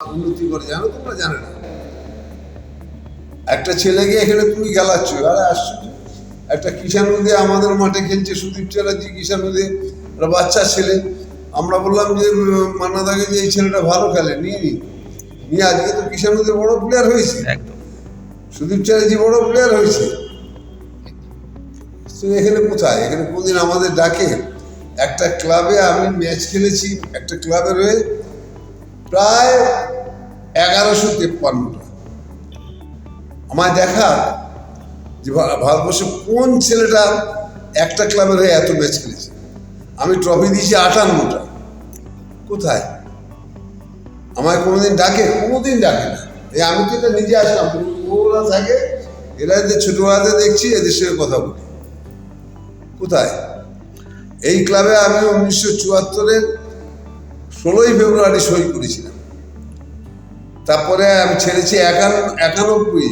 উন্নতি করে জানো তোমরা? জানে না। একটা ছেলেকে এখানে তুমি গেলাচ্ছ। আরে আশ্চর্য। একটা কিষান নদী আমাদের মাঠে খেলছে সুদীপ চ্যাটার্জি কিষান নদী একটা বাচ্চা ছেলে। আমরা বললাম যে মান্নাদাকে যে এই ছেলেটা ভালো খেলে নিয়ে নি। নিয়ে আজকে তো কিষান নদীর বড় প্লেয়ার হয়েছে। সুদীপ চ্যাটার্জি বড় প্লেয়ার হয়েছে। তো এখানে কোথায়? এখানে কোনদিন আমাদের ডাকে একটা ক্লাবে আমি ম্যাচ খেলেছি একটা ক্লাবের হয়ে প্রায় এগারোশো তেপ্পান্নটা আমায় দেখা যে ভারতবর্ষে কোন ছেলেটা একটা ক্লাবের হয়ে এত ম্যাচ খেলেছে? আমি ট্রফি দিয়েছি আটান্নটা কোথায়? আমায় কোনোদিন ডাকে? কোনোদিন ডাকে না। এই আমি তো এটা নিজে আসলাম ওরা থাকে, এরা যে ছোটবেলাতে দেখছি, এদের সঙ্গে কথা বলি। কোথায়? এই ক্লাবে আমি উনিশশো চুয়াত্তরের ষোলোই ফেব্রুয়ারি সই করেছিলাম। তারপরে আমি ছেড়েছি একান্ন একানব্বই।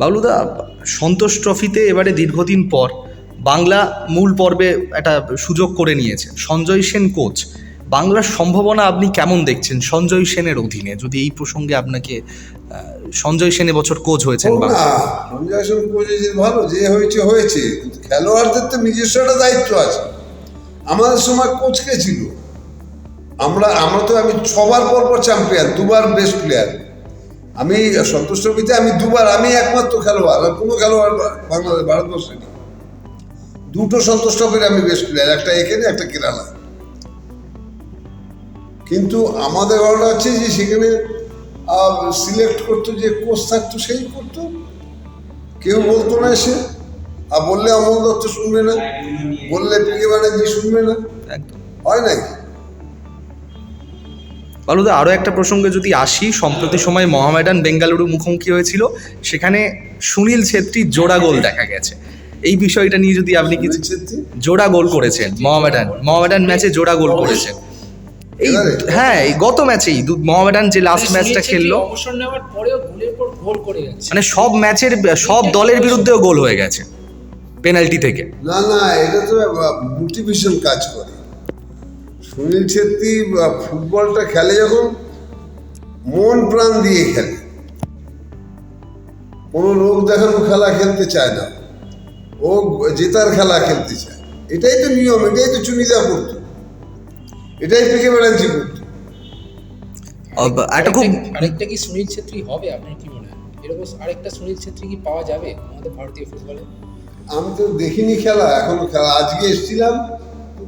বাবলুদা, সন্তোষ ট্রফিতে এবারে দীর্ঘদিন পর বাংলা মূল পর্বে একটা সুযোগ করে নিয়েছে। সঞ্জয় সেন কোচ বাংলার সম্ভাবনা আপনি কেমন দেখছেন? সঞ্জয় সেনের অধীনে যদি এই প্রসঙ্গে আপনাকে সঞ্জয় সেন এবছর কোচ হয়েছেন সঞ্জয় সিং কোচ যে ভালো যে হয়েছে হয়েছে। কিন্তু খেলোয়াড়দের তো নিজস্ব একটা দায়িত্ব আছে। আমাদের সময় কোচ কে ছিল? আমরা আমরা তো আমি ছবার পর পর চ্যাম্পিয়ন দুবার বেস্ট প্লেয়ার আমি সন্তোষ ট্রফিতে আমি দুবার আমি একমাত্র খেলোয়াড় আর কোনো খেলোয়াড় বাংলাদেশ ভারতবর্ষে নেই। দুটো সন্তোষ ট্রফির আমি বেস্ট প্লেয়ার একটা এখানে একটা কেরালা। কিন্তু আমাদের গল্পটা হচ্ছে যে সেখানে সিলেক্ট করতো যে কোচ থাকতো সেই করতো। কেউ বলতো না সে আর বললে অমল দত্ত শুনবে না বললে পিকে ব্যানার্জি শুনবে না। একদম। হয় নাকি বাবলুদা আরও একটা প্রসঙ্গে যদি আসি সম্প্রতি সময় মোহামেডান বেঙ্গালুরু মুখোমুখি হয়েছিল সেখানে সুনীল ছেত্রী জোড়া গোল দেখা গেছে। এই বিষয়টা নিয়ে যদি আপনি কিছু? জোড়া গোল করেছেন মোহামেডান মোহামেডান ম্যাচে জোড়া গোল করেছেন। এই? হ্যাঁ এই গত ম্যাচেই মোহামেডান যে লাস্ট মানে ম্যাচটা খেললো অবসর নেওয়ার পরেও গোলের পর গোল করে যাচ্ছে মানে সব ম্যাচের সব দলের বিরুদ্ধেও গোল হয়ে গেছে পেনাল্টি থেকে। না না এটা তো মোটিভেশন কাজ করে। সুনীল ছেত্রী ফুটবলটা খেলে যখন মন প্রাণ দিয়ে খেলে। কোনো লোক দেখানো খেলা খেলতে চায় না। ও জেতার খেলা খেলতে চায়। এটাই তো নিয়ম এটাই তো চুনিদা করতো এটাই পিকে ব্যানার্জি আব- একটা খুব আরেকটা- কি সুনীল ছেত্রী হবে? আপনার কি মনে হয়? এরকম আরেকটা সুনীল ছেত্রী কি পাওয়া যাবে আমাদের ভারতীয় ফুটবলে? আমি তো দেখিনি খেলা এখনও খেলা। আজকে এসেছিলাম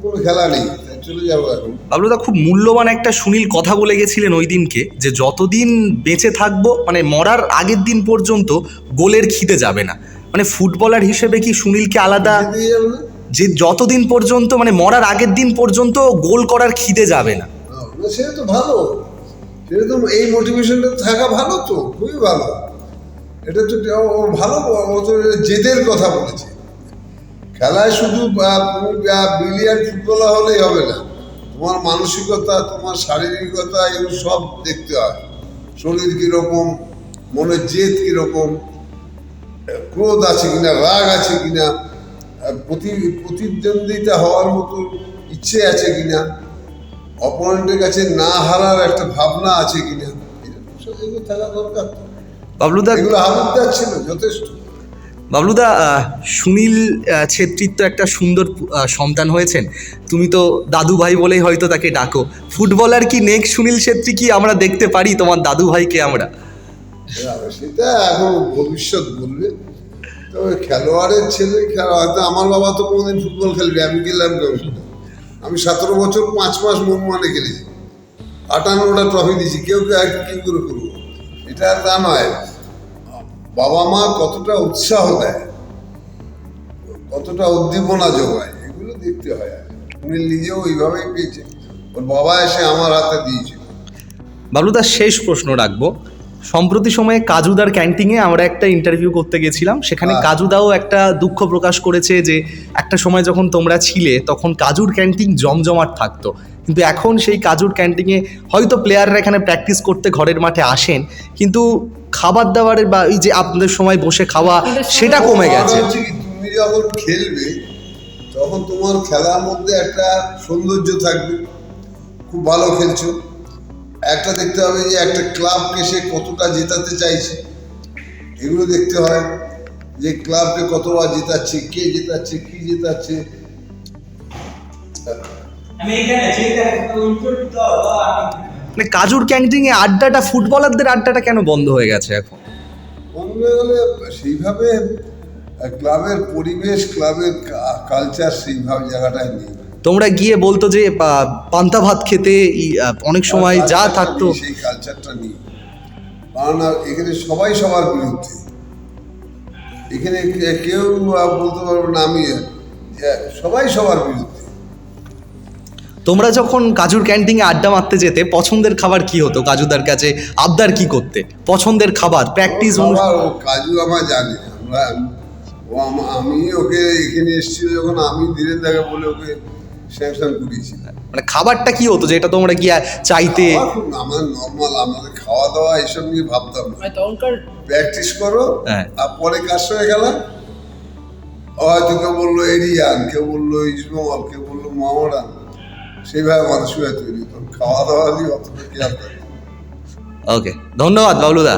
কোনো খেলা নেই। চলে যাব এখন। বাবলুদা খুব মূল্যবান একটা সুনীল কথা বলে গেছিলেন ওই দিনকে যে যতদিন বেঁচে থাকব মানে মরার আগের দিন পর্যন্ত গোলের খিদে যাবে না। মানে ফুটবলার হিসেবে কি সুনীলকে আলাদা দিয়ে যাবে না? যে যতদিন পর্যন্ত মানে মরার আগের দিন পর্যন্ত গোল করার খিদে যাবে না। সেটা তো ভালো। সেটা তো এই মোটিভেশনটা থাকা ভালো তো, খুবই ভালো। এটা তো ভালো, ও তো জেদের কথা বলেছে। খেলায় শুধু বিলিয়ার্ড ফুটবলার হলেই হবে না। তোমার মানসিকতা, তোমার শারীরিকতা, এগুলো সব দেখতে হয়। শরীর কীরকম, মনের জেদ কীরকম ক্রোধ আছে কিনা, রাগ আছে কিনা প্রতি প্রতিদ্বন্দ্বিতা হওয়ার মতো ইচ্ছে আছে কিনা? অপোনেন্টের কাছে না হারার একটা ভাবনা আছে কিনা? এগুলো থাকা দরকার বাবলুদা এগুলো হাবুদার ছিল যথেষ্ট। বাবলুদা সুনীল ছেত্রীর তো একটা সুন্দর সন্তান হয়েছেন। তুমি তো দাদু ভাই বলেই হয়তো তাকে ডাকো। ফুটবলার কি নেক্সট সুনীল ছেত্রী কি আমরা দেখতে পারি? তোমার দাদু ভাইকে আমরা সেটা এখন ভবিষ্যৎ বলবে। তবে খেলোয়াড়ের ছেলে খেলা হয়তো আমার বাবা তো কোনোদিন ফুটবল খেলবে আমি গেলাম আমি সতেরো বছর পাঁচ মাস মোহমানে খেলেছি। আটান্নটা ট্রফি দিয়েছি, কেউ কেউ এক কি করে করব? এটা আর তা নয়। বাবা মা কতটা উৎসাহ দেয়, কতটা উদ্দীপনা যোগায়, এগুলো দেখতে হয়। আর উনি নিজেও ওইভাবেই পেয়েছে ওর বাবা এসে আমার হাতে দিয়েছিল। বাবলুদার শেষ প্রশ্ন রাখব। সম্প্রতি সময়ে কাজুদার ক্যান্টিনে আমরা একটা ইন্টারভিউ করতে গেছিলাম। সেখানে। কাজুদাও একটা দুঃখ প্রকাশ করেছে যে একটা সময় যখন তোমরা ছিলে তখন কাজুর ক্যান্টিন জমজমাট থাকতো। কিন্তু এখন সেই কাজুর ক্যান্টিনে হয়তো প্লেয়াররা এখানে প্র্যাকটিস করতে ঘরের মাঠে আসেন কিন্তু খাবার দাবারের বা এই যে আপনাদের সময় বসে খাওয়া সেটা কমে গেছে। তুমি যখন খেলবে তখন তোমার খেলার মধ্যে একটা সৌন্দর্য থাকবে। খুব ভালো খেলছো। একটা দেখতে হবে যে একটা ক্লাবকে সে কতটা জেতাতে চাইছে। এগুলো দেখতে হয় যে ক্লাবকে কতবার জেতাচ্ছে কে জেতাচ্ছে কি জেতাচ্ছে। মানে কাজুর ক্যান্টিনে আড্ডাটা ফুটবলারদের আড্ডাটা কেন বন্ধ হয়ে গেছে এখন? বন্ধ হয়ে গেলে সেইভাবে ক্লাবের পরিবেশ ক্লাবের কালচার সেইভাবে জায়গাটায় নেই। তোমরা গিয়ে বলতো যে পান্তা ভাত খেতে অনেক সময় যা থাকতো। সেই কালচারটা নেই। কারণ এখানে সবাই সবার বিরুদ্ধে। এখানে কেউ বলতে পারবে না আমি সবাই সবার বিরুদ্ধে। তোমরা যখন কাজুর ক্যান্টিনে আড্ডা মারতে যেতে পছন্দের খাবার কি হতো কাজুদার কাছে? আবদার কি করতে? পছন্দের খাবার প্র্যাকটিস কাজু আমার জানে। আমরা ও আমি ওকে এখানে এসেছিল যখন আমি ধীরে দাকে বলে ওকে স্যাংশন করিয়েছি মানে খাবারটা কি হতো যেটা তোমরা গিয়ে চাইতে? আমার নর্মাল আমাদের খাওয়া দাওয়া এসব নিয়ে ভাবতাম না। মানে তখনকার প্র্যাকটিস করো হ্যাঁ। আর পরে কার সঙ্গে গেলাম হয়তো কেউ বলল এরিয়ান কেউ বলল ইসমল কেউ বলল মামরান সেইভাবে মানুষ হয়ে তৈরি খাওয়া দাওয়া দিয়ে অতটা কি আর ওকে ধন্যবাদ বাবলুদা।